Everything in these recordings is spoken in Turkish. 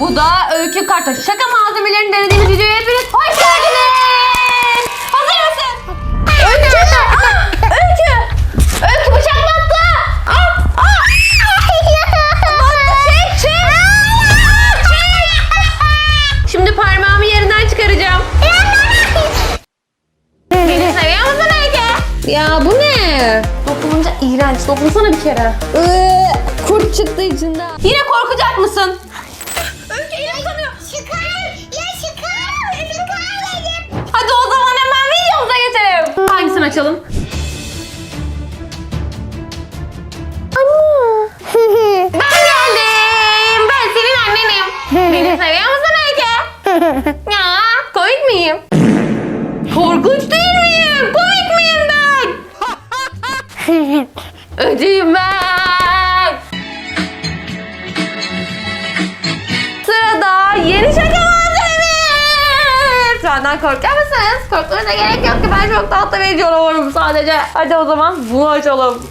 Bu da öykü kartı. Şaka malzemelerini denediğimiz videoya hepiniz hoş geldiniz. Hazır mısın? Öykü! Aa, öykü! Öykü bıçak battı! Aa, aa! Battı, çek, çek! Şimdi parmağımı yerinden çıkaracağım. Beni seviyor musun Öykü? Ya bu ne? Dokununca iğrenç. Dokunsana bir kere. Iıı, kurt çıktı içinden. Yine korkacak mısın? Açalım? Ben geldim. Ben senin annenim. Beni seviyor musun Öykü? Ya komik miyim? Korkunç değil miyim? Komik miyim ben? Öcüyüm ben. Benden korkar mısınız? Korkmanıza gerek yok ki ben çok tatlı video olurum sadece. Hadi o zaman bunu açalım.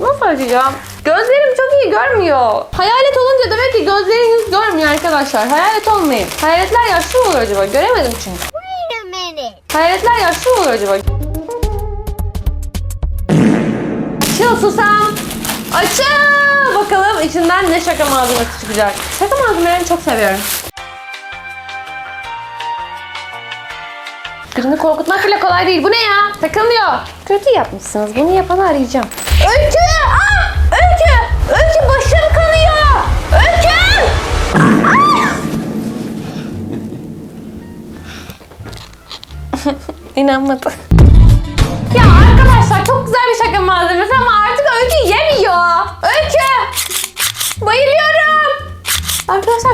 Nasıl açacağım? Gözlerim çok iyi görmüyor. Hayalet olunca demek ki gözleriniz görmüyor arkadaşlar. Hayalet olmayın. Hayaletler yaşlı mı oluyor acaba? Göremedim çünkü. Wait a minute. Hayaletler yaşlı mı oluyor acaba? Açıl susam. Açıl. Bakalım içinden ne şaka malzemesi çıkacak. Şaka malzemelerini çok seviyorum. Birini korkutmak bile kolay değil. Bu ne ya? Takılmıyor. Kötü yapmışsınız. Bunu yapanı arayacağım. Öykü! Aa! Öykü! Öykü başım kanıyor! Öykü! İnanmadı. Ya arkadaşlar çok güzel bir şaka malzemesi ama artık Öykü yemiyor. Öykü! Bayılıyorum. Arkadaşlar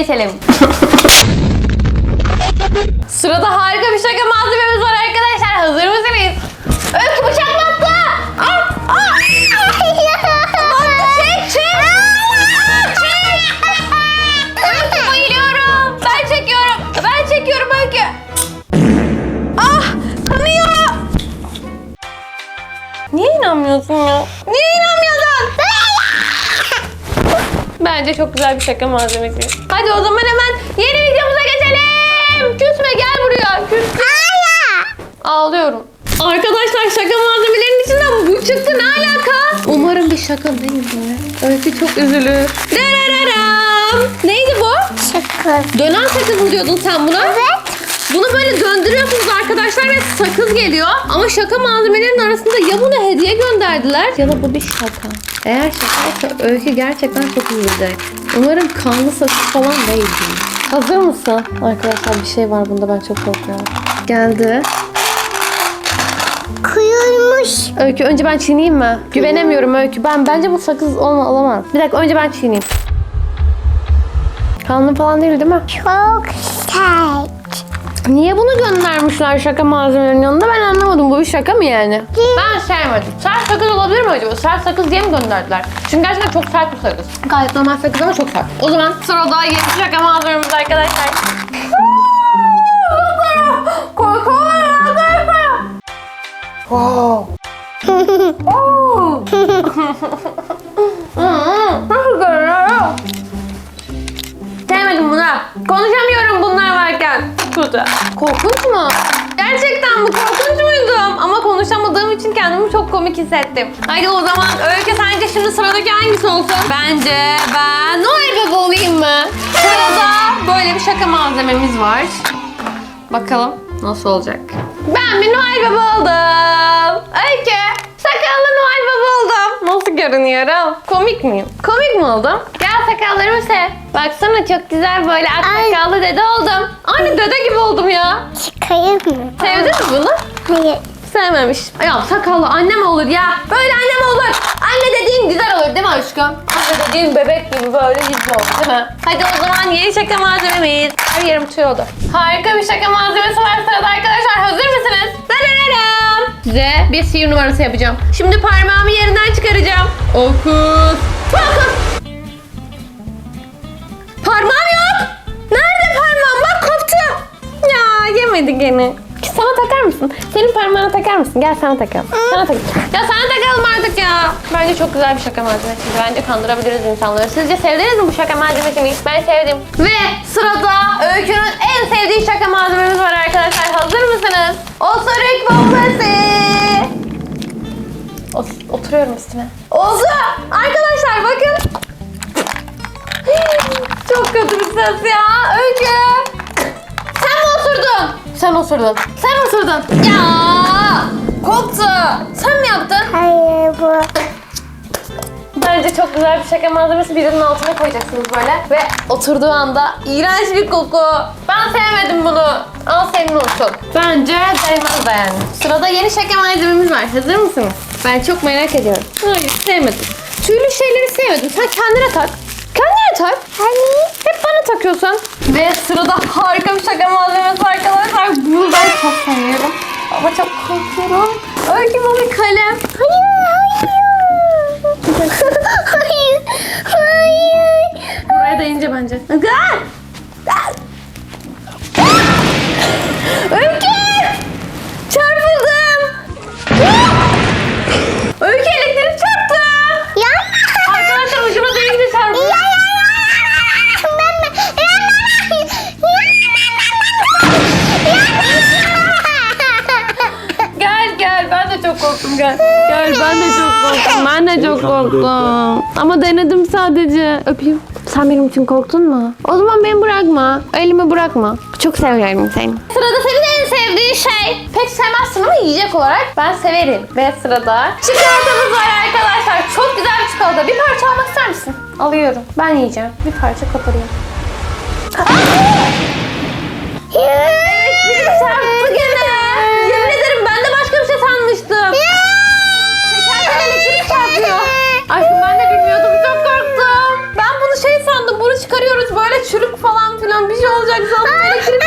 geçelim. Sırada harika bir şaka malzememiz var arkadaşlar. Hazır mısınız? Öykü bıçak battı. Çek çek. Çek. Öykü. Ben çekiyorum. Ben çekiyorum Öykü. Ah kanıyor. Niye inanmıyorsun ya? Niye inanmıyorsun? Bence çok güzel bir şaka malzemesi. Hadi o zaman hemen yeni videomuza geçelim. Küsme gel buraya. Küsme. Ağlıyorum. Arkadaşlar şaka malzemelerinin içinden bu çıktı ne alaka? Umarım bir şaka değildir. Öykü çok üzülür. Dararam. Neydi bu? Şaka. Dönen sakız mı diyordun sen buna? Evet. Bunu böyle döndürüyorsunuz arkadaşlar ve sakız geliyor. Ama şaka malzemelerinin arasında ya bunu hediye gönderdiler ya da bu bir şaka. Eğer şakaysa Öykü gerçekten çok üzülecek. Umarım kanlı sakız falan değildir. Hazır mısın? Arkadaşlar bir şey var bunda ben çok korkuyorum. Geldi. Kuyulmuş. Öykü önce ben çiğneyim mi? Güvenemiyorum Öykü. Ben bence bu sakız olma olamaz. Bir dakika önce ben çiğneyim. Kanlı falan değil değil mi? Çok sert. Niye bunu göndermişler şaka malzemelerinin yanında ben anlamadım. Bu bir şaka mı yani? Ben sevmedim. Sert sakız olabilir mi acaba? Sert sakız diye mi gönderdiler? Çünkü gerçekten çok sert bir sakız. Gayet normal sakız ama çok sert. O zaman sırada yeni şaka malzememiz arkadaşlar. Wow. Nasıl görünüyor? Sevmedim bunu. Konuşamıyorum. Kötü. Korkunç mu? Gerçekten mi? Korkunç muydum? Ama konuşamadığım için kendimi çok komik hissettim. Haydi o zaman Öykü sence şimdi sıradaki hangisi olsun? Bence ben Noel Baba olayım mı? Sırada böyle bir şaka malzememiz var. Bakalım nasıl olacak. Ben bir Noel Baba oldum. Öykü. Sakallı Noel Baba oldum. Nasıl görünüyorum? Komik miyim? Komik mi oldum? Gel sakallarımı sev. Baksana çok güzel böyle ak Ay. sakallı dede oldum. Aynı dede gibi oldum ya. Çıkayım mı? Sevdin mi bunu? Hayır. Sevmemiş. Ya sakallı annem olur ya. Böyle annem olur. Anne dediğin güzel olur değil mi aşkım? Anne dediğin bebek gibi böyle yüzlü olur değil mi? Hadi o zaman yeni şaka malzememiz. Her yerim tüyordu. Harika bir şaka malzemesi var sırada arkadaşlar. Hazır mısınız? Dararam. Size bir sihir numarası yapacağım. Şimdi parmağımı yerinden çıkaracağım. Okus. Fokus. Parmağım yok. Nerede parmağım? Bak koptu. Ya yemedi gene. Sana takar mısın? Senin parmağına takar mısın? Gel sana takalım. Sana tak. Ya sana takalım artık ya. Bence çok güzel bir şaka malzemesi. Bence kandırabiliriz insanları. Sizce sevdiniz mi bu şaka malzemesini? Ben sevdim. Ve sırada Öykü'nün en sevdiği şaka malzememiz var arkadaşlar. Hazır mısınız? Osuruk bombası. Ot- oturuyorum üstüne. Oldu. Arkadaşlar bakın. Çok kötü bir ses ya. Öykü. Sen mi osurdun? Sen osurdun. Sen osurdun. Ya. Koktu. Sen mi yaptın? Hayır bu. Bence çok güzel bir şaka malzemesi birinin altına koyacaksınız böyle. Ve oturduğu anda iğrenç bir koku. Ben sevmedim bunu. Al senin olsun. Bence değmez de yani. Sırada yeni şaka malzememiz var. Hazır mısınız? Ben çok merak ediyorum. Hayır sevmedim. Tüylü şeyleri sevmedim. Sen kendine tak. Kendine tak. Hani? Hep bana takıyorsun. Ve sırada harika bir şaka malzemesi arkadaşlar. Bunu ben çok seviyorum. Ama çok korkuyorum. Öykü bu bir kalem. Hayır. Hayır. Buraya değince bence. Gel! Öykü! Gel ben de çok korktum. Ben de çok korktum. Ama denedim sadece. Öpeyim. Sen benim için korktun mu? O zaman beni bırakma. Elimi bırakma. Çok seviyorum seni. Sırada senin en sevdiğin şey. Pek sevmezsin ama yiyecek olarak ben severim. Ve sırada çikolatamız var arkadaşlar. Çok güzel bir çikolata. Bir parça almak ister misin? Alıyorum. Ben yiyeceğim. Bir parça koparayım. Çarptı çarpıyor. Aşkım ben de bilmiyordum çok korktum. Ben bunu şey sandım bunu çıkarıyoruz böyle çürük falan filan bir şey olacak sandım elektrik.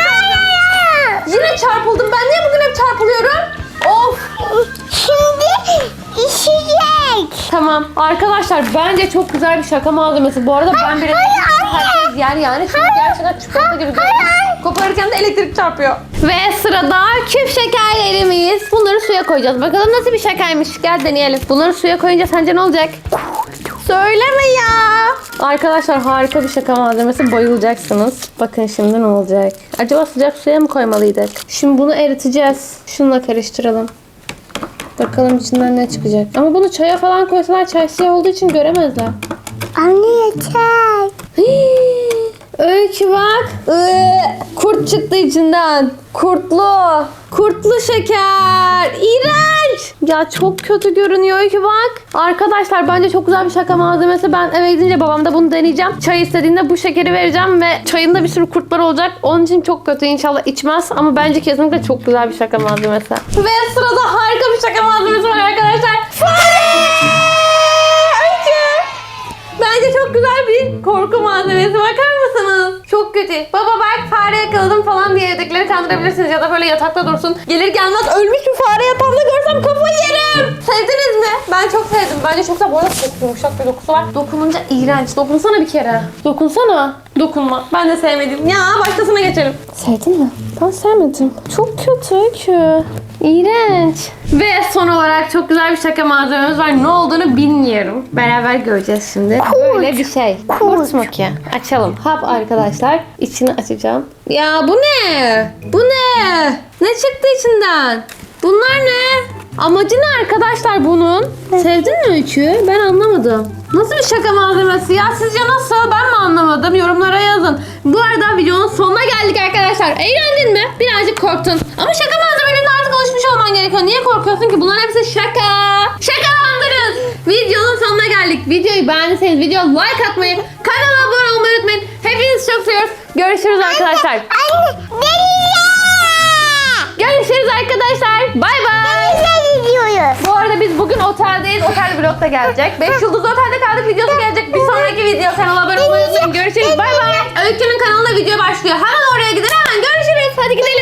Yine çarpıldım ben niye bugün hep çarpılıyorum? Of. Şimdi işecek. Tamam arkadaşlar bence çok güzel bir şaka malzemesi. Bu arada ben bile herkes yer yani çünkü gerçekten çikolata gibi görünüyor. Koparırken de elektrik çarpıyor. Ve sırada küp şekerlerimiz. Bunları suya koyacağız. Bakalım nasıl bir şekermiş. Gel deneyelim. Bunları suya koyunca sence ne olacak? Söyleme ya. Arkadaşlar harika bir şaka malzemesi. Bayılacaksınız. Bakın şimdi ne olacak? Acaba sıcak suya mı koymalıydık? Şimdi bunu eriteceğiz. Şununla karıştıralım. Bakalım içinden ne çıkacak. Ama bunu çaya falan koysalar çay siyah olduğu için göremezler. Anne yeter. Hii, Öykü bak. Iı, Kurt çıktı içinden. Kurtlu. Kurtlu şeker. İğrenç. Ya çok kötü görünüyor Öykü bak. Arkadaşlar bence çok güzel bir şaka malzemesi. Ben eve gidince babamda bunu deneyeceğim. Çay istediğinde bu şekeri vereceğim ve çayında bir sürü kurtlar olacak. Onun için çok kötü inşallah içmez. Ama bence kesinlikle çok güzel bir şaka malzemesi. Ve sırada harika bir şaka malzemesi var arkadaşlar. Fare! Güzel bir korku malzemesi. Bakar mısınız? Çok kötü. Baba bak fare yakaladım falan diye evdekileri kandırabilirsiniz. Ya da böyle yatakta dursun. Gelir gelmez ölmüş bir fare yatağımda görsem kafayı yerim. Sevdiniz mi? Ben çok sevdim. Bence çok güzel. Bu arada çok yumuşak bir dokusu var. Dokununca iğrenç. Dokunsana bir kere. Dokunsana. Dokunma. Ben de sevmedim. Ya başkasına geçelim. Sevdin mi? Ben sevmedim. Çok kötü ki. İğrenç. Ve son olarak çok güzel bir şaka malzememiz var. Ne olduğunu bilmiyorum. Beraber göreceğiz şimdi. Böyle bir şey. Kurt mu ki? Açalım. Hap arkadaşlar. İçini açacağım. Ya bu ne? Bu ne? Ne çıktı içinden? Bunlar ne? Amacı ne arkadaşlar bunun? Sevdin mi Öykü? Ben anlamadım. Nasıl bir şaka malzemesi ya? Sizce nasıl? Ben mi anlamadım? Yorumlara yazın. Bu arada videonun sonuna geldik arkadaşlar. Eğlendin mi? Birazcık korktun. Ama şaka malzemelerine artık alışmış olman gerekiyor. Niye korkuyorsun ki? Bunların hepsi şaka. Şakalandınız. Videonun sonuna geldik. Videoyu beğendiyseniz video like atmayı, kanala abone olmayı unutmayın. Görüşürüz arkadaşlar. Anne denize. Görüşürüz arkadaşlar. Bay bay. Bu arada biz bugün oteldeyiz. Otel vlog da gelecek. 5 yıldız otelde kaldık videosu gelecek. Bir sonraki video kanala abone olmayı unutmayın. Görüşürüz. Bay bay. Öykü'nün kanalına video başlıyor. Hemen oraya gidin hemen. Görüşürüz. Hadi gidelim.